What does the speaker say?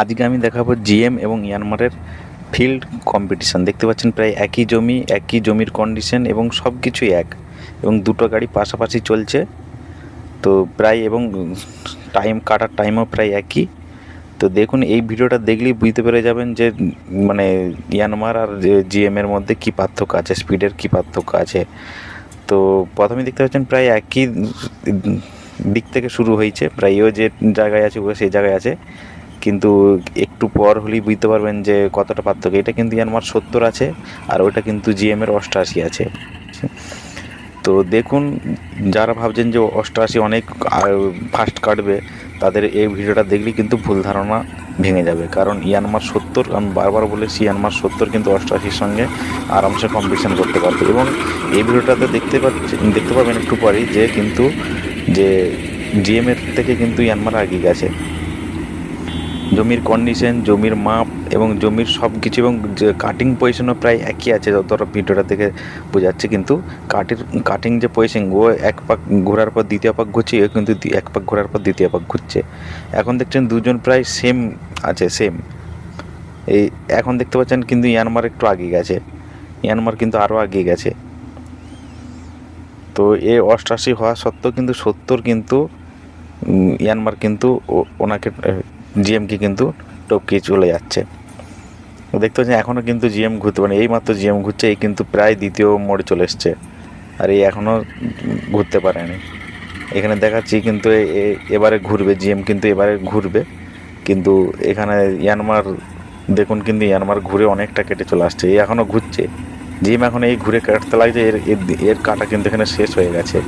আজকে আমি দেখাবো জিএম এবং ইয়ানমারের ফিল্ড কম্পিটিশন। দেখতে পাচ্ছেন প্রায় একই জমি, একই জমির কন্ডিশন এবং সব কিছুই এক এবং দুটো গাড়ি পাশাপাশি চলছে। তো প্রায় এবং টাইম কাটার টাইমও প্রায় একই। তো দেখুন, এই ভিডিওটা দেখলেই বুঝতে পেরে যাবেন যে মানে ইয়ানমার আর জিএম এর মধ্যে কী পার্থক্য আছে স্পিডের কী পার্থক্য আছে। তো প্রথমে দেখতে পাচ্ছেন প্রায় একই দিক থেকে শুরু হয়েছে, প্রায় ও যে জায়গায় আছে, ও সেই জায়গায় আছে। কিন্তু একটু পর হলেই বুঝতে পারবেন যে কতটা পার্থক্য। এটা কিন্তু ইয়ানমার সত্তর আছে, আর ওটা কিন্তু জিএমের অষ্টআশি আছে। তো দেখুন, যারা ভাবছেন যে অষ্টআশি অনেক ফাস্ট কাটবে, তাদের এই ভিডিওটা দেখলেই কিন্তু ভুল ধারণা ভেঙে যাবে। কারণ ইয়ানমার সত্তর, আমি বারবার বলেছি ইয়ানমার সত্তর কিন্তু অষ্টআশির সঙ্গে আরামসে কম্পিটিশন করতে পারবে। এবং এই ভিডিওটাতে দেখতে পাচ্ছি, দেখতে পাবেন একটু পরেই যে কিন্তু, যে জিএমের থেকে কিন্তু ইয়ানমার এগিয়ে গেছে। জমির কন্ডিশন জমির মাপ এবং জমির সব কিছু এবং যে কাটিং পজিশনও প্রায় একই আছে যতটা ভিডিওটা থেকে বোঝাচ্ছে। কিন্তু কাটির কাটিং যে পজিশন ও এক পাক ঘোরার পর দ্বিতীয় পাক ঘুরছে, ও কিন্তু এক পাক ঘোরার পর দ্বিতীয় পাক ঘুরছে। এখন দেখছেন দুজন প্রায় সেম আছে সেম এই এখন দেখতে পাচ্ছেন কিন্তু ইয়ানমার একটু আগে গেছে। ইয়ানমার কিন্তু আরও আগিয়ে গেছে। তো এ অষ্টাশি হওয়া সত্ত্বেও কিন্তু সত্তর কিন্তু ইয়ানমার কিন্তু ওনাকে জিএমকে কিন্তু টপকে চলে যাচ্ছে। দেখতে পাচ্ছেন এখনও কিন্তু জিএম ঘুরতে পারে এই মাত্র জিএম ঘুরছে, এই কিন্তু প্রায় দ্বিতীয় মোড়ে চলে এসছে। আর এই এখনও ঘুরতে পারেনি। এখানে দেখাচ্ছি কিন্তু এবারে ঘুরবে জিএম কিন্তু এবারে ঘুরবে। কিন্তু এখানে ইয়ানমার দেখুন কিন্তু ইয়ানমার ঘুরে অনেকটা কেটে চলে আসছে। এই এখনও ঘুরছে। জিএম এখন এই ঘুরে কাটতে লাগছে এর- এর কাটা কিন্তু এখানে শেষ হয়ে গেছে।